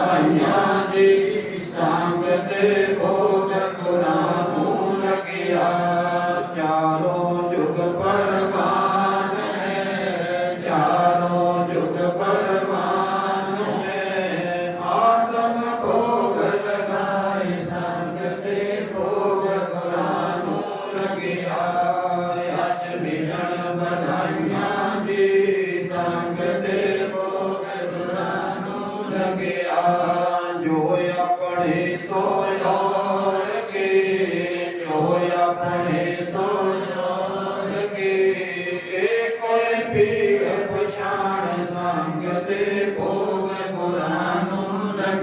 Allah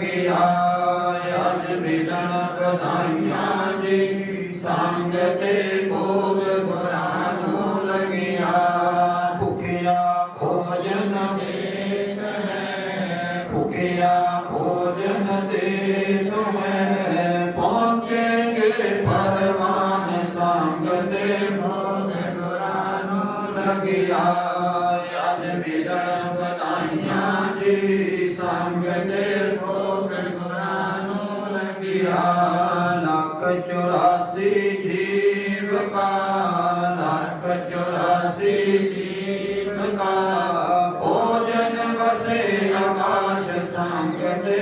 گیا میدیا سانگتے Bogue قوران لگیا بھوجن چھو پہنچیں گے بھگوان سانگتے لگی اج میدن ਨਾਨਕ 84 ਜੀਵ ਕਾ ਨਾਨਕ 84 ਜੀਵ ਕਾ। ਭੋਜਨ ਵਸੇ ਆਕਾਸ਼ ਸੰਗਤੇ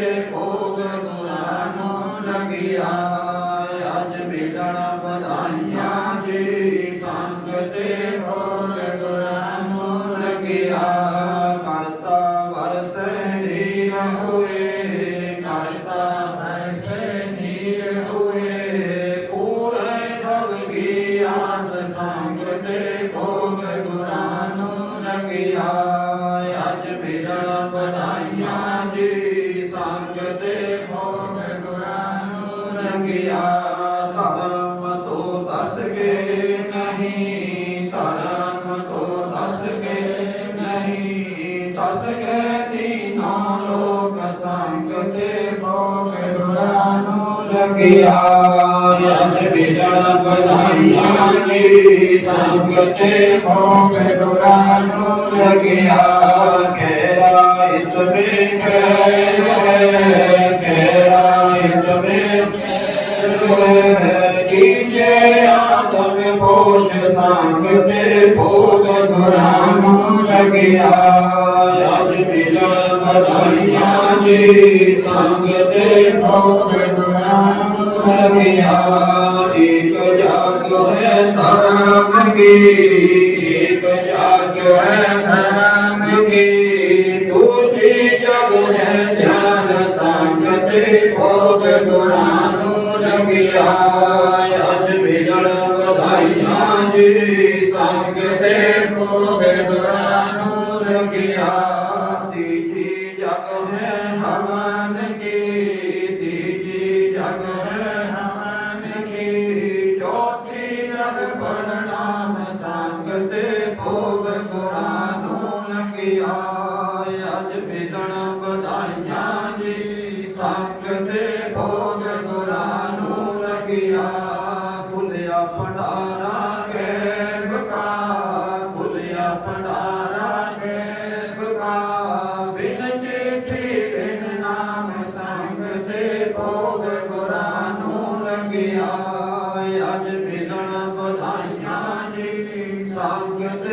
ਗਿਆ ਧਰਮ ਤੋਂ ਦਸ ਗਏ ਨਹੀਂ ਧਰਮ ਤੋਂ ਦਸ ਗਏ ਨਹੀਂ, ਦਸ ਗਏ ਤੀਨਾ ਲੋਕ ਸੰਗ ਤੇ ਭੋਗ ਦੁਰਾਨੋ ਲਗਿਆ। ਯਜ ਵਿਗੜ ਬਧਾਈਆਂ ਜੀ, ਸੰਗ ਤੇ ਭੋਗ ਦੁਰਾਨੋ ਲਗਿਆ। پوش سانگ پوک گرام لگیا یاج جی سانگ تے لگیا ایک جاگ ہے دھرم کی ایک جاگ ہے دھرم کی دوسری جگ ہے Okay,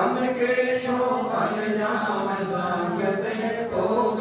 غم کے شوبل جام سنگت بھوگ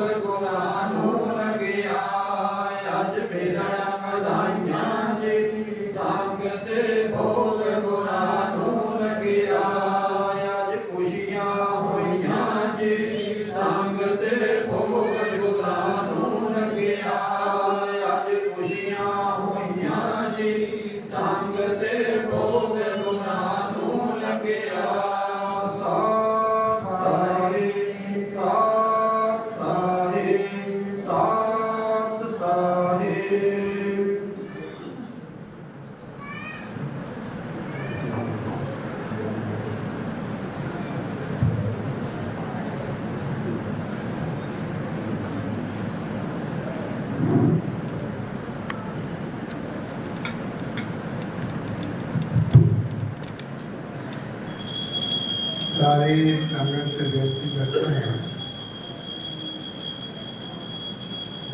سارے سنگت سے بیٹی کرتے ہیں۔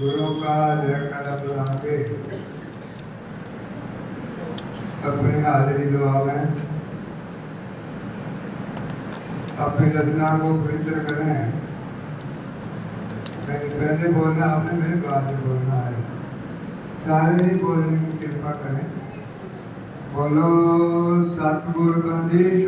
گرو کا جھکارا بلا کے اپنی حاضری دعا میں اپنی رچنا کو پوتر کریں۔ میں نے پہلے بولنا، آپ نے میرے بعد میں بولنا ہے۔ سارے بولنے کی کرپا کریں۔ بولو ست بندی